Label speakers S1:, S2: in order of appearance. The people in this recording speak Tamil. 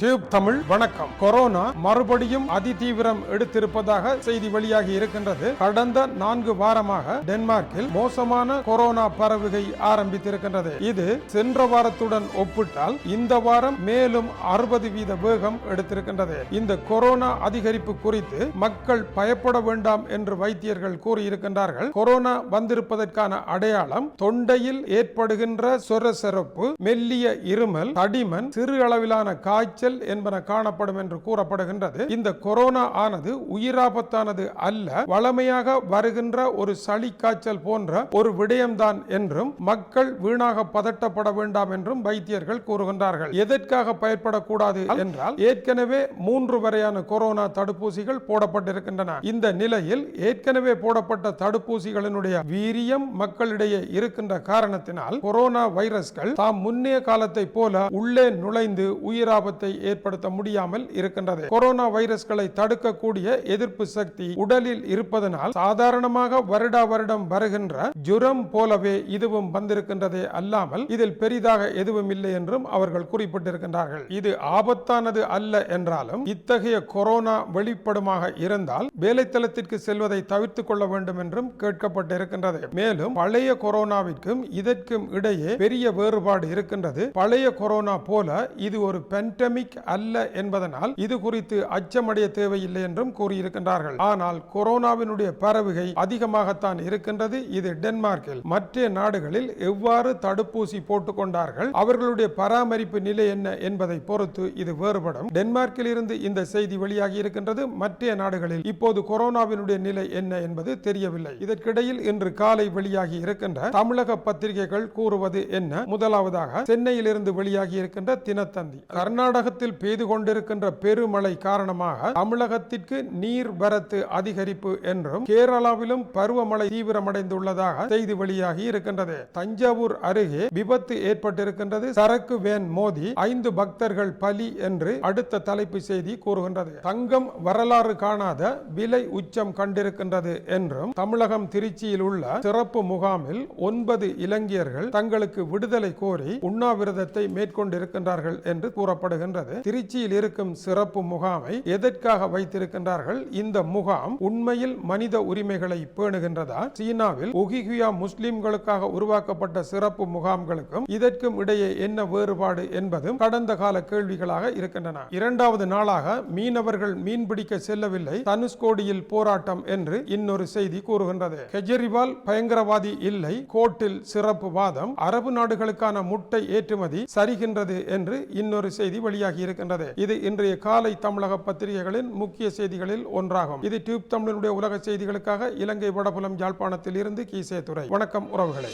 S1: டியூப் தமிழ் வணக்கம். கொரோனா மறுபடியும் அதிதீவிரம் எடுத்திருப்பதாக செய்தி வெளியாகி இருக்கின்றது. கடந்த நான்கு வாரமாக டென்மார்க்கில் மோசமான கொரோனா பரவுகை ஆரம்பித்திருக்கின்றது. இது சென்ற வாரத்துடன் ஒப்பிட்டால் இந்த வாரம் மேலும் அறுபது வீத வேகம் எடுத்திருக்கின்றது. இந்த கொரோனா அதிகரிப்பு குறித்து மக்கள் பயப்பட வேண்டாம் என்று வைத்தியர்கள் கூறியிருக்கின்றார்கள். கொரோனா வந்திருப்பதற்கான அடையாளம் தொண்டையில் ஏற்படுகின்ற சொரசொரப்பு மெல்லிய இருமல் தடிமன் சிறு அளவிலான காய்ச்சல் என்பன காணப்படும் என்று கூறப்படுகின்றது. இந்த கொரோனா ஆனது உயிராபத்தானது அல்ல வளமையாக வருகின்ற ஒரு சளி காய்ச்சல் போன்ற ஒரு விடயம்தான் என்றும் மக்கள் வீணாக பதட்டப்பட வேண்டாம் என்றும் வைத்தியர்கள் கூறுகின்றார்கள். எதற்காக பயன்படக்கூடாது என்றால் ஏற்கனவே மூன்று வரையான கொரோனா தடுப்பூசிகள் போடப்பட்டிருக்கின்றன. இந்த நிலையில் ஏற்கனவே போடப்பட்ட தடுப்பூசிகளினுடைய வீரியம் மக்களிடையே இருக்கின்ற காரணத்தினால் கொரோனா வைரஸ்கள் தாம் முன்னைய காலத்தை போல உள்ளே நுழைந்து உயிராபத்தை ஏற்படுத்த முடியாமல் இருக்கின்றது. கொரோனா வைரஸ்களை தடுக்கக்கூடிய எதிர்ப்பு சக்தி உடலில் இருப்பதனால் சாதாரணமாக வருடா வருடம் வருகின்ற ஜுரம் போலவே இதுவும் வந்திருக்கின்றதே அல்லாமல் இதில் பெரிதாக எதுவும் இல்லை என்றும் அவர்கள் குறிப்பிட்டிருக்கின்றார்கள். இது ஆபத்தானது அல்ல என்றாலும் இத்தகைய கொரோனா வெளிப்படுமாக இருந்தால் வேலைத்தளத்திற்கு செல்வதை தவிர்த்துக் கொள்ள வேண்டும் என்றும் கேட்கப்பட்டிருக்கின்றது. மேலும் பழைய கொரோனாவிற்கும் இதற்கும் இடையே பெரிய வேறுபாடு இருக்கின்றது. பழைய கொரோனா போல இது ஒரு பெண்டமிக் அல்ல என்பதனால் இது குறித்து அச்சமடைய தேவையில்லை என்றும் கூறியிருக்கின்றார்கள். ஆனால் கொரோனாவினுடைய பரவுகை அதிகமாகத்தான் இருக்கின்றது. இது டென்மார்க்கில் மற்ற நாடுகளில் எவ்வாறு தடுப்பூசி போட்டுக் கொண்டார்கள் அவர்களுடைய பராமரிப்பு நிலை என்ன என்பதை பொறுத்து இது வேறுபடும். டென்மார்க்கில் இருந்து இந்த செய்தி வெளியாகி இருக்கின்றது. மற்ற நாடுகளில் இப்போது கொரோனாவினுடைய நிலை என்ன என்பது தெரியவில்லை. இதற்கிடையில் இன்று காலை வெளியாகி இருக்கின்ற தமிழக பத்திரிகைகள் கூறுவது என்ன? முதலாவதாக சென்னையில் இருந்து வெளியாகி இருக்கின்ற தினத்தந்தி. கர்நாடக தமிழகத்தில் பெய்து கொண்டிருக்கின்ற பெருமழை காரணமாக தமிழகத்திற்கு நீர் வரத்து அதிகரிப்பு என்றும் கேரளாவிலும் பருவமழை தீவிரமடைந்துள்ளதாக செய்தி வெளியாகி இருக்கின்றது. தஞ்சாவூர் அருகே விபத்து ஏற்பட்டிருக்கின்றது. சரக்கு வேன் மோதி ஐந்து பக்தர்கள் பலி என்று அடுத்த தலைப்பு செய்தி கூறுகின்றது. தங்கம் வரலாறு காணாத விலை உச்சம் கண்டிருக்கின்றது என்றும் தமிழகம் திருச்சியில் உள்ள சிறப்பு முகாமில் ஒன்பது இலங்கையர்கள் தங்களுக்கு விடுதலை கோரி உண்ணாவிரதத்தை மேற்கொண்டிருக்கின்றார்கள் என்று கூறப்படுகின்றது. திருச்சியில் இருக்கும் சிறப்பு முகாமை எதற்காக வைத்திருக்கின்றார்கள்? இந்த முகாம் உண்மையில் மனித உரிமைகளை பேணுகின்றதா? சீனாவில் உகிகுயா முஸ்லிம்களுக்காக உருவாக்கப்பட்ட சிறப்பு முகாம்களுக்கும் இதற்கும் இடையே என்ன வேறுபாடு என்பதும் கடந்த கால கேள்விகளாக இருக்கின்றன. இரண்டாவது நாளாக மீனவர்கள் மீன்பிடிக்க செல்லவில்லை. தனுஷ்கோடியில் போராட்டம் என்று இன்னொரு செய்தி கூறுகின்றது. கெஜ்ரிவால் பயங்கரவாதி இல்லை. கோர்ட்டில் சிறப்பு வாதம். அரபு நாடுகளுக்கான முட்டை ஏற்றுமதி சரிகின்றது என்று இன்னொரு செய்தி வெளியாகி இருக்கின்றது. இது இன்றைய காலை தமிழக பத்திரிகைகளின் முக்கிய செய்திகளில் ஒன்றாகும். இது டியூப் தமிழனுடைய உலக செய்திகளுக்காக இலங்கை வடபுலம் யாழ்ப்பாணத்தில் இருந்து கீசே துறை வணக்கம் உறவுகளே.